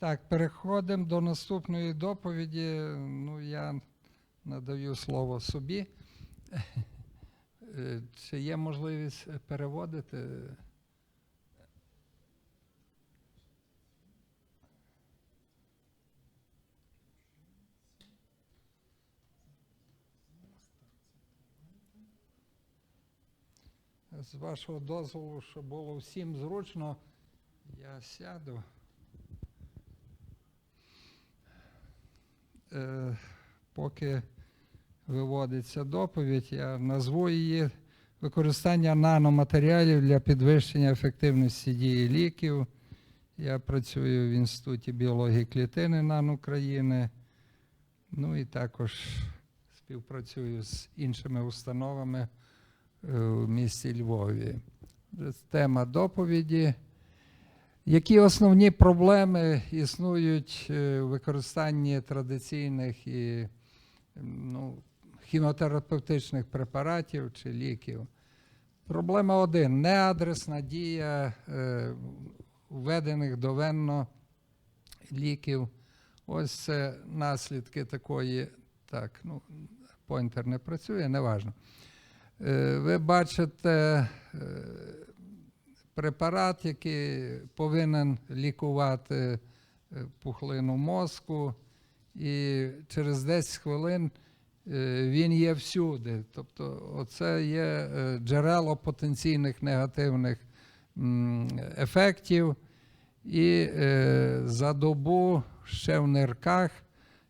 Так, переходимо до наступної доповіді. Ну, я надаю слово собі. Е, Чи є можливість переводити? З вашого дозволу, щоб було всім зручно, я сяду. Поки виводиться доповідь, я назву її використання наноматеріалів для підвищення ефективності дії ліків. Я працюю в Інституті біології клітини НАН України. Ну і також співпрацюю з іншими установами е, в місті Львові. Тема доповіді. Які основні проблеми існують е, в використанні традиційних і ну, хіміотерапевтичних препаратів чи ліків? Проблема один неадресна дія е, введених довенно ліків. Ось це наслідки такої. Так, ну, поінтер не працює, неважно. Е, ви бачите е, препарат, який повинен лікувати е, пухлину мозку, і через 10 хвилин е, він є всюди. Тобто, оце є е, джерело потенційних негативних ефектів. І за добу ще в нирках,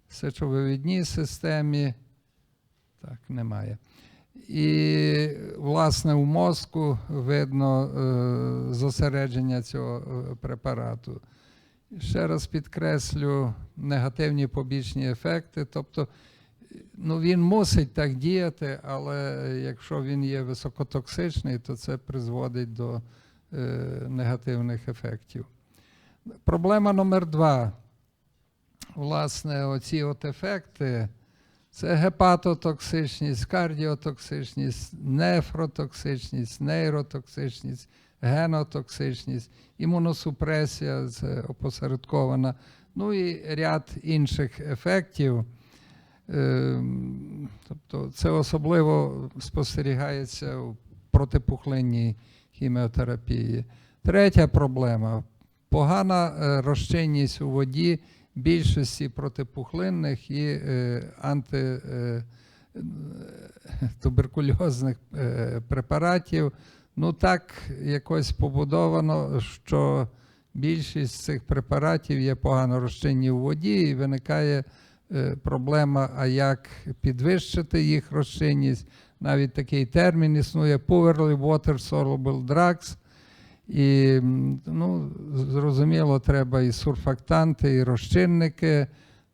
сечовивідній системі, так, немає. І, власне, у мозку видно е, зосередження цього е, препарату. Ще раз підкреслю негативні побічні ефекти. Тобто, ну, він мусить так діяти, але якщо він є високотоксичний, то це призводить до е, негативних ефектів. Проблема номер два. Власне, оці от ефекти. Це гепатотоксичність, кардіотоксичність, нефротоксичність, нейротоксичність, генотоксичність, імуносупресія опосередкована, ну і ряд інших ефектів. Ем, Тобто це особливо спостерігається у протипухлинній хіміотерапії. Третя проблема погана е, розчинність у воді більшості протипухлинних і е, антитуберкульозних е, препаратів. Ну так якось побудовано, що більшість цих препаратів є погано розчинні у воді, і виникає е, проблема, а як підвищити їх розчинність. Навіть такий термін існує poorly water soluble drugs. І ну, зрозуміло, треба і сурфактанти, і розчинники,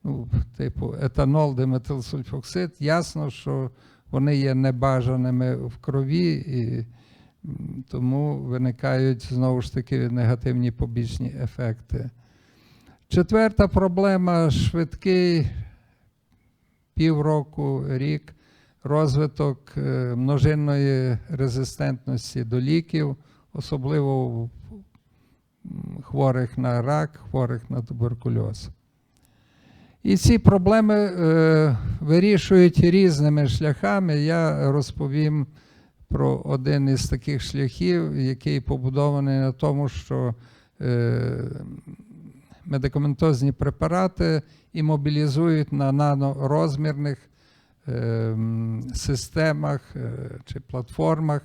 ну, типу етанол, диметилсульфоксид. Ясно, що вони є небажаними в крові, і тому виникають знову ж таки негативні побічні ефекти. Четверта проблема швидкий півроку, рік розвиток е, множинної резистентності до ліків особливо м, хворих на рак, хворих на туберкульоз. І ці проблеми е, вирішують різними шляхами. Я розповім про один із таких шляхів, який побудований на тому, що е, медикаментозні препарати імобілізують на нанорозмірних е, системах е, чи платформах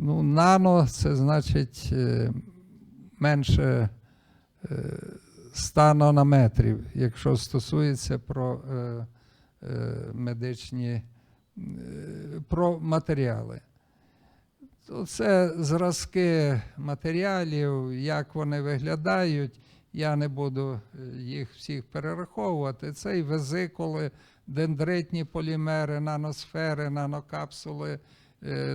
Ну, нано це значить е, менше е, 100 нанометрів, якщо стосується про е, е, медичні е, про матеріали. То Це зразки матеріалів, як вони виглядають. Я не буду е, їх всіх перераховувати. Це і везикули, дендритні полімери, наносфери, нанокапсули е,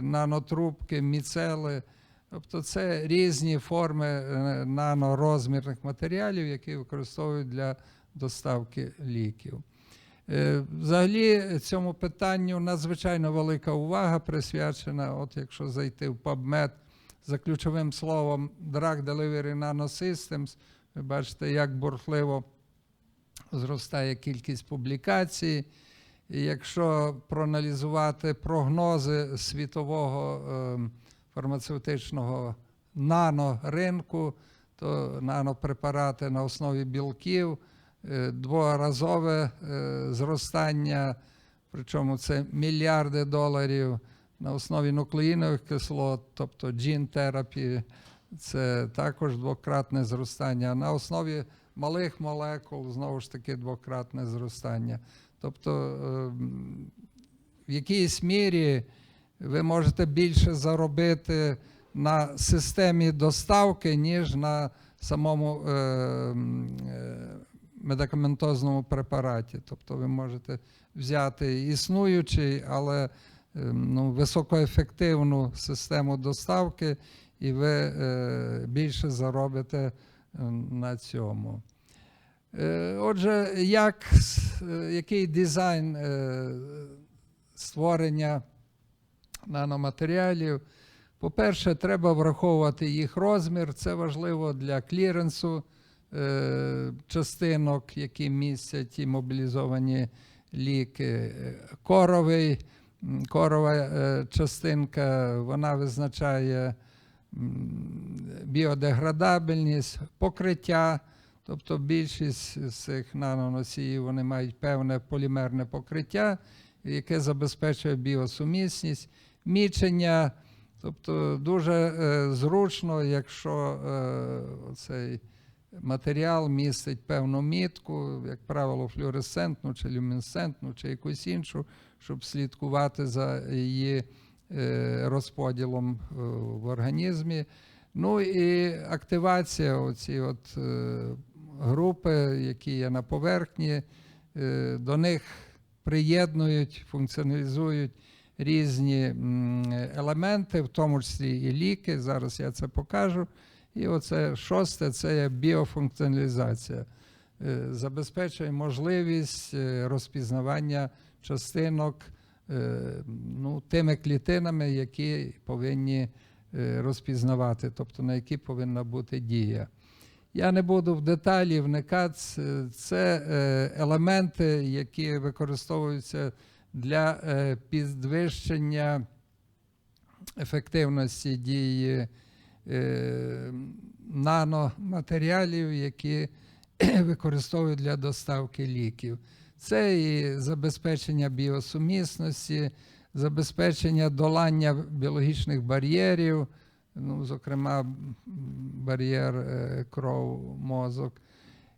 нанотрубки, міцели. Тобто це різні форми е, нанорозмірних матеріалів, які використовують для доставки ліків. Е, Взагалі цьому питанню надзвичайно велика увага присвячена. От якщо зайти в PubMed за ключовим словом Drug Delivery Nanosystems, Ви бачите, як бурхливо зростає кількість публікацій. Якщо проаналізувати прогнози світового е, фармацевтичного наноринку, то нанопрепарати на основі білків, е, дворазове е, зростання, причому це мільярди доларів на основі нуклеїнових кислот, тобто therapy, це також двократне зростання. На основі малих молекул знову ж таки двократне зростання. Тобто ем, в якійсь мірі ви можете більше заробити на системі доставки, ніж на самому е, м, е, медикаментозному препараті. Тобто ви можете взяти існуючий, але е, ну, високоефективну систему доставки, і ви е, більше заробите на цьому. Е, Отже, як, е, який дизайн е, створення наноматеріалів? По-перше, треба враховувати їх розмір. Це важливо для кліренсу частинок, які містять імобілізовані ліки. Коровий, корова частинка, вона визначає біодеградабельність, покриття. Тобто більшість з цих наноносіїв вони мають певне полімерне покриття, яке забезпечує біосумісність, мічення. Тобто дуже е, зручно, якщо е, цей матеріал містить певну мітку, як правило, флюоресцентну чи люмінесцентну, чи якусь іншу, щоб слідкувати за її е, розподілом е, в організмі. Ну і активація, оці от е, групи, які є на поверхні, е, до них приєднують, функціоналізують різні елементи, в тому числі і ліки. Зараз я це покажу. І оце шосте це є біофункціоналізація. Е, Забезпечує можливість е, розпізнавання частинок ну, тими клітинами, які повинні розпізнавати, тобто на які повинна бути дія. Я не буду в деталі вникати. Це- Це е, елементи, які використовуються для е, підвищення ефективності дії е, наноматеріалів, які використовують для доставки ліків. Це і забезпечення біосумісності, забезпечення долання біологічних бар'єрів, ну, зокрема, бар'єр е, кров-мозок.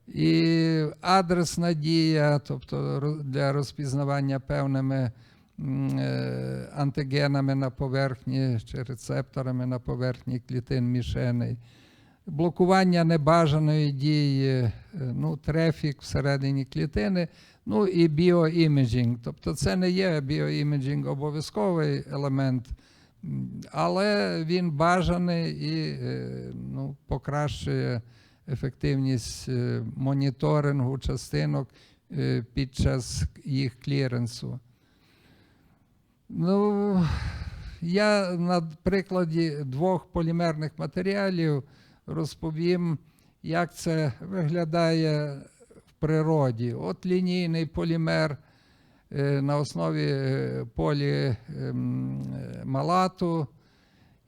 І адресна дія, тобто для розпізнавання певними е, антигенами на поверхні чи рецепторами на поверхні клітин мішеней. Блокування небажаної дії, е, ну, трефік всередині клітини, ну і біоіміджинг. Тобто це не є біоіміджинг обов'язковий елемент, але він бажаний і е, ну, покращує ефективність е, моніторингу частинок е, під час їх кліренсу. Ну, я на прикладі двох полімерних матеріалів розповім, як це виглядає в природі. От лінійний полімер на основі е, полімалату.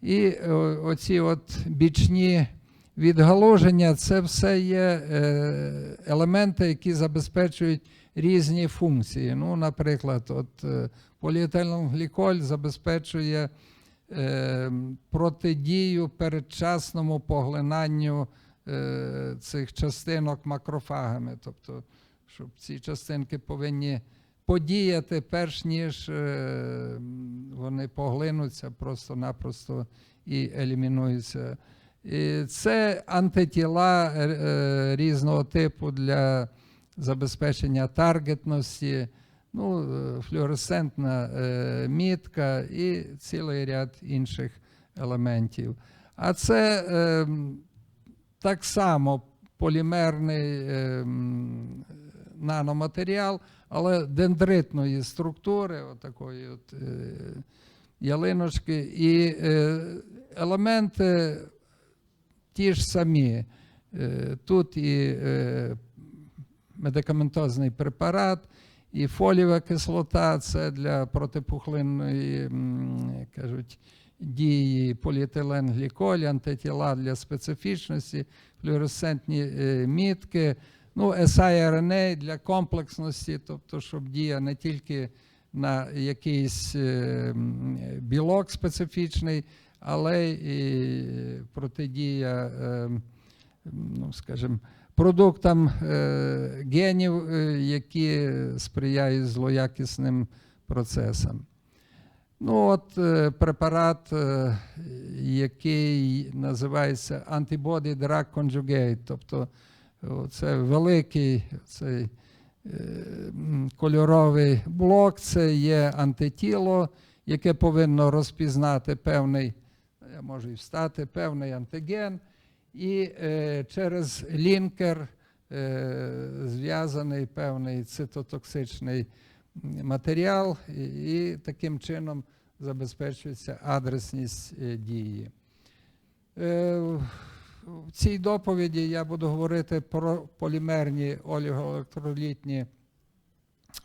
І е, оці от бічні відгалуження це все є е, елементи, які забезпечують різні функції. Ну, наприклад, от е, поліетиленгліколь забезпечує е, протидію передчасному поглинанню е, цих частинок макрофагами. Тобто, щоб ці частинки повинні подіяти, перш ніж е, вони поглинуться просто-напросто і елімінуються. І це антитіла е, е, різного типу для забезпечення таргетності, ну, флюоресцентна мітка і цілий ряд інших елементів. А це е, так само полімерний е, м, наноматеріал, але дендритної структури, отакої от, е, ялиночки, і е, елементи ті ж самі. Е, Тут і е, медикаментозний препарат, і фолієва кислота це для протипухлинної кажуть, дії поліетиленгліколь, антитіла для специфічності, флюоресцентні мітки, ну, siRNA для комплексності, тобто, щоб дія не тільки на якийсь е, білок специфічний, але і протидія, е, ну, скажімо, продуктам е, генів, які сприяють злоякісним процесам. Ну, от препарат, який називається Antibody Drug Conjugate, тобто це великий цей е, кольоровий блок, це є антитіло, яке повинно розпізнати певний, я можу і встати, певний антиген, і е, через лінкер е, зв'язаний певний цитотоксичний матеріал, і, і таким чином забезпечується адресність е, дії. Е, в- цій доповіді я буду говорити про полімерні олігоелектролітні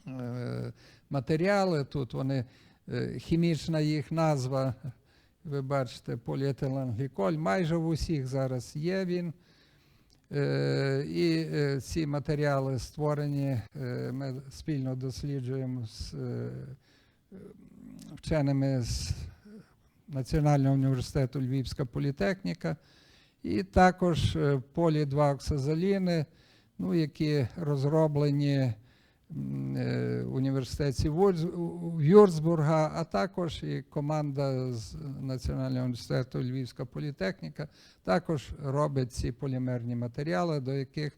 е, матеріали. Тут вони, е, хімічна їх назва, ви бачите, поліетиленгліколь. Майже в усіх зараз є він. Е, І ці матеріали створені, ми спільно досліджуємо з вченими з Національного університету Львівська політехніка, і також е, полі 2 оксазоліни, ну, які розроблені е, в університеті Вюрцбурга, а також і команда з Національного університету Львівська політехніка також робить ці полімерні матеріали, до яких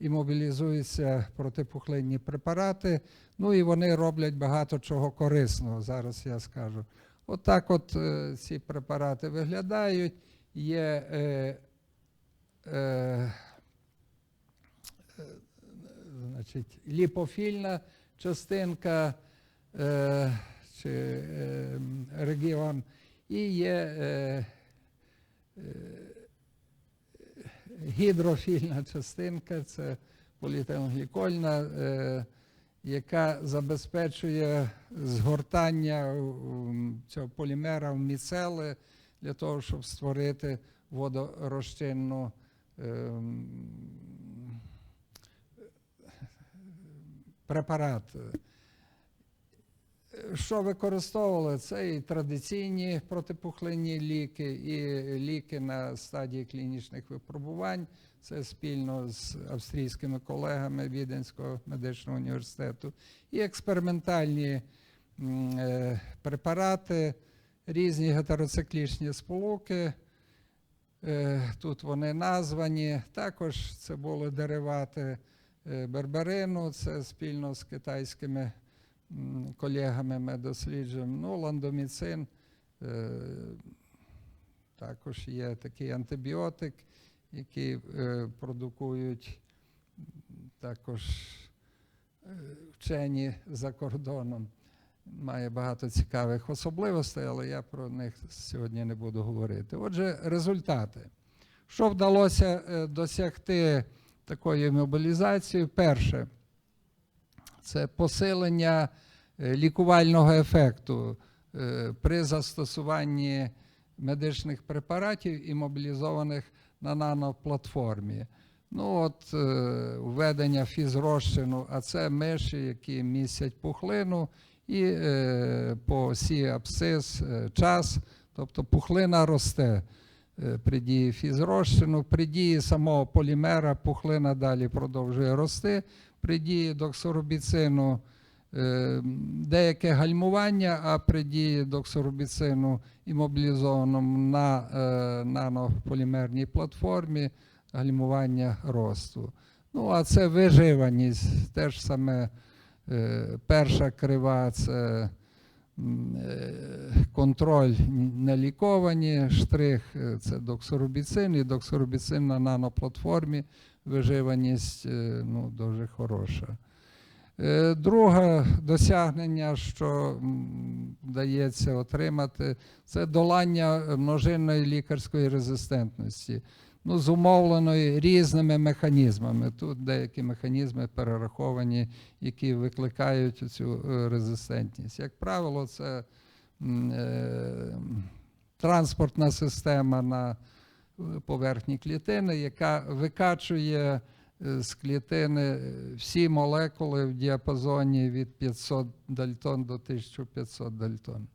і мобілізуються протипухлинні препарати. Ну і вони роблять багато чого корисного. Зараз я скажу. Отак, от, е, ці препарати виглядають. Є е, е, е, значить, ліпофільна частинка е, чи е, регіон, і є е, е, гідрофільна частинка, це поліетиленглікольна, е, яка забезпечує згортання цього полімера в міцели для того, щоб створити водорозчинну ем, препарат. Що використовували? Це і традиційні протипухлинні ліки, і ліки на стадії клінічних випробувань. Це спільно з австрійськими колегами Віденського медичного університету, і експериментальні е, препарати, різні гетероциклічні сполуки. Е, Тут вони названі. Також це були деривати е, берберину, це спільно з китайськими колегами ми досліджуємо. Ну, ландоміцин е, також є такий антибіотик, який продукують також вчені за кордоном. Має багато цікавих особливостей, але я про них сьогодні не буду говорити. Отже, результати. Що вдалося е, досягти такої мобілізації? Перше, це посилення е, лікувального ефекту е, при застосуванні медичних препаратів і мобілізованих на наноплатформі. Ну, от введення фізрозчину, а це миші, які містять пухлину, і е, по осі абсцис е, час, тобто пухлина росте е, при дії фізрозчину, при дії самого полімера пухлина далі продовжує рости, при дії доксорубіцину е, деяке гальмування, а при дії доксорубіцину імобілізованому на е, нанополімерній платформі гальмування росту. Ну, а це виживаність, теж саме перша крива це е, контроль не ліковані, штрих е, це доксорубіцин, і доксорубіцин на наноплатформі виживаність е, ну, дуже хороша. Е, Друге досягнення, що вдається отримати, це долання множинної лікарської резистентності. Ну, зумовлено різними механізмами. Тут деякі механізми перераховані, які викликають цю е, резистентність. Як правило, це е, транспортна система на е, поверхні клітини, яка викачує е, з клітини всі молекули в діапазоні від 500 дальтон до 1500 дальтон.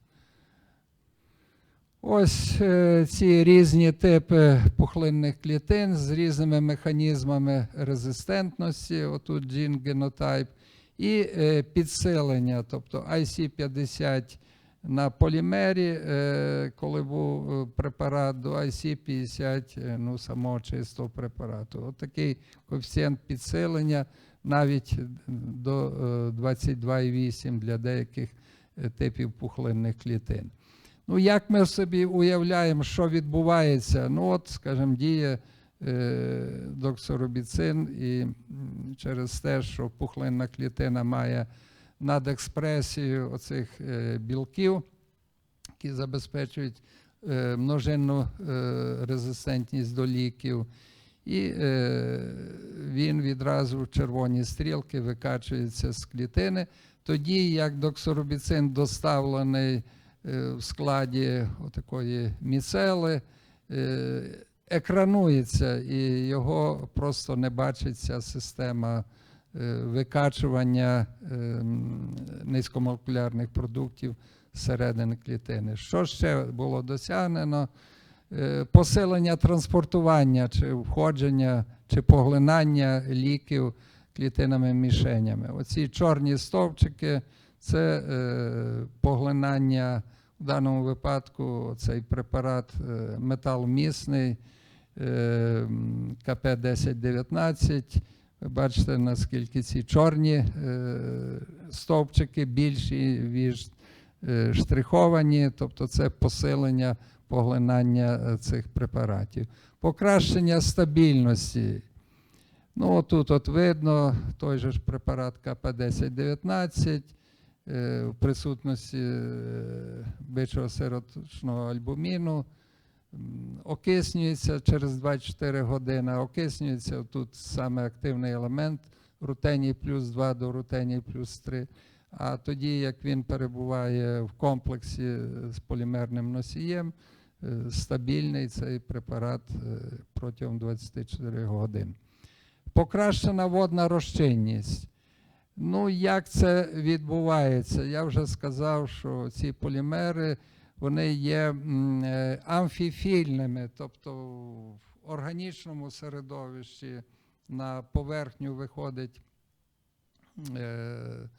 Ось е, ці різні типи пухлинних клітин з різними механізмами резистентності, отут джін генотайп, і е, підсилення, тобто IC50 на полімері, е, коли був препарат до IC50 е, ну, самого чистого препарату. От такий коефіцієнт підсилення навіть до е, 22,8 для деяких типів пухлинних клітин. Ну, як ми собі уявляємо, що відбувається? Ну, от, скажімо, діє е, доксоробіцин, і через те, що пухлинна клітина має надекспресію оцих е, білків, які забезпечують е, множинну е, резистентність до ліків. І е, він відразу в червоні стрілки викачується з клітини. Тоді як доксоробіцин доставлений в складі такої міцели, е, екранується і його просто не бачить ця система е, викачування е, низькомолекулярних продуктів зсередини клітини. Що ще було досягнено? Е, Посилення транспортування чи входження чи поглинання ліків клітинами мішенями. Оці чорні стовпчики це е, поглинання в даному випадку цей препарат е, металмісний е, КП-1019. Ви бачите, наскільки ці чорні стовпчики більші, ніж штриховані, тобто це посилення поглинання цих препаратів. Покращення стабільності. Ну, тут от видно той же ж препарат КП-1019 е, в присутності е, бичого сироточного альбуміну. Окиснюється через 24 години, окиснюється тут саме активний елемент рутеній плюс 2 до рутеній плюс 3. А тоді, як він перебуває в комплексі з полімерним носієм, е, стабільний цей препарат е, протягом 24 годин. Покращена водна розчинність. Ну, як це відбувається? Я вже сказав, що ці полімери вони є е, амфіфільними, тобто в органічному середовищі на поверхню виходить е,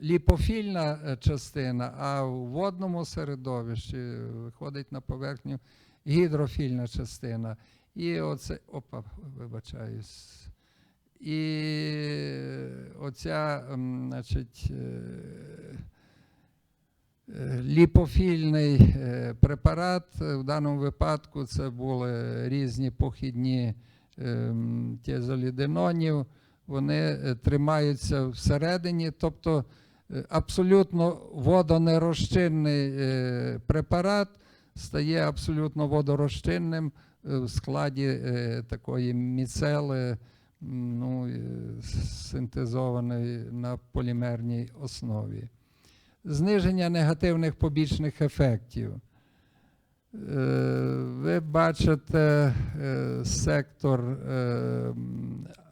ліпофільна частина, а в водному середовищі виходить на поверхню гідрофільна частина. І оце, опа, вибачаюсь. І оця, значить, е, ліпофільний е, препарат, е, в даному випадку це були різні похідні ем, тіазолідинонів, вони тримаються всередині, тобто абсолютно водонерозчинний препарат стає абсолютно водорозчинним в складі такої міцели, ну, синтезованої на полімерній основі. Зниження негативних побічних ефектів. Е, Ви бачите е, сектор е,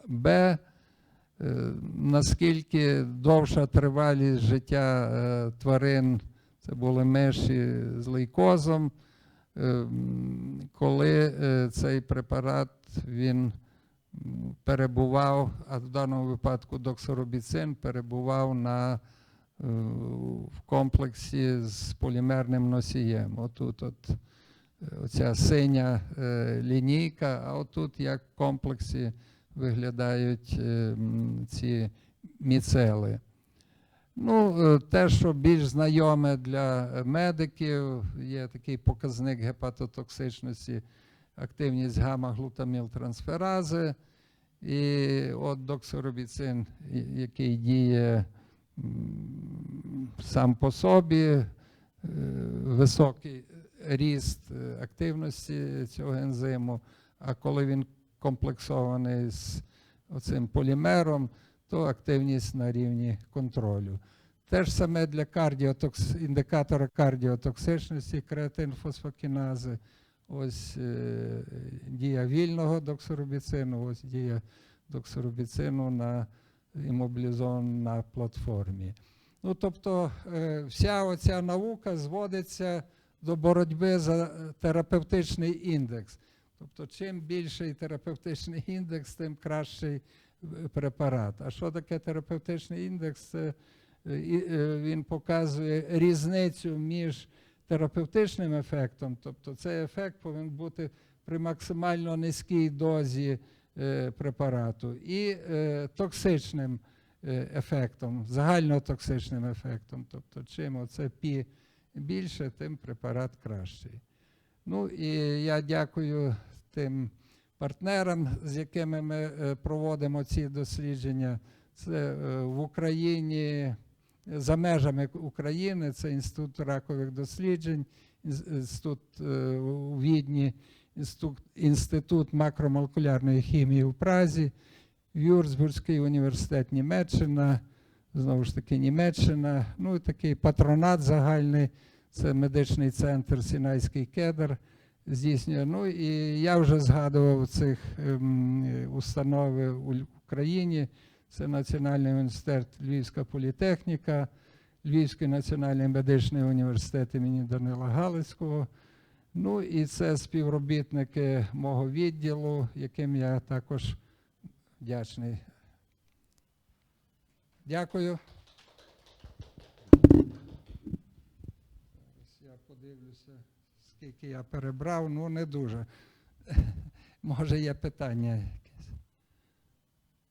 Б, наскільки довша тривалість життя тварин, це були миші з лейкозом, е, коли цей препарат він перебував, а в даному випадку доксоробіцин перебував на, е, в комплексі з полімерним носієм. Отут от, е, оця синя е, лінійка, а отут як в комплексі виглядають ці міцели. Ну, те, що більш знайоме для медиків, є такий показник гепатотоксичності, активність гамма-глутамілтрансферази. І от доксоробіцин, який діє сам по собі, е, високий ріст е, активності цього ензиму, А коли він комплексований з оцим полімером, то активність на рівні контролю. Те ж саме для кардіотокс... індикатора кардіотоксичності креатинфосфокінази. Ось е, дія вільного доксорубіцину, ось дія доксорубіцину на імобілізованому на платформі. Ну, тобто е, вся оця наука зводиться до боротьби за е, терапевтичний індекс. Тобто, чим більший терапевтичний індекс, тим кращий препарат. А що таке терапевтичний індекс? Він показує різницю між терапевтичним ефектом, тобто цей ефект повинен бути при максимально низькій дозі е, препарату, і е, токсичним е, ефектом, загальнотоксичним ефектом. Тобто, чим оце пі більше, тим препарат кращий. Ну і я дякую тим партнерам, з якими ми проводимо ці дослідження. Це в Україні, за межами України, це Інститут ракових досліджень, інститут е, у Відні, інститут, макромолекулярної хімії у Празі, Вюрцбурзький університет Німеччина, знову ж таки Німеччина, ну і такий патронат загальний, це медичний центр Сінайський кедр здійснює. Ну і я вже згадував цих ем, установи у Україні. Це Національний університет Львівська політехніка, Львівський національний медичний університет імені Данила Галицького. Ну і це співробітники мого відділу, яким я також вдячний. Дякую. Я подивлюся, скільки я перебрав, ну не дуже. Може, є питання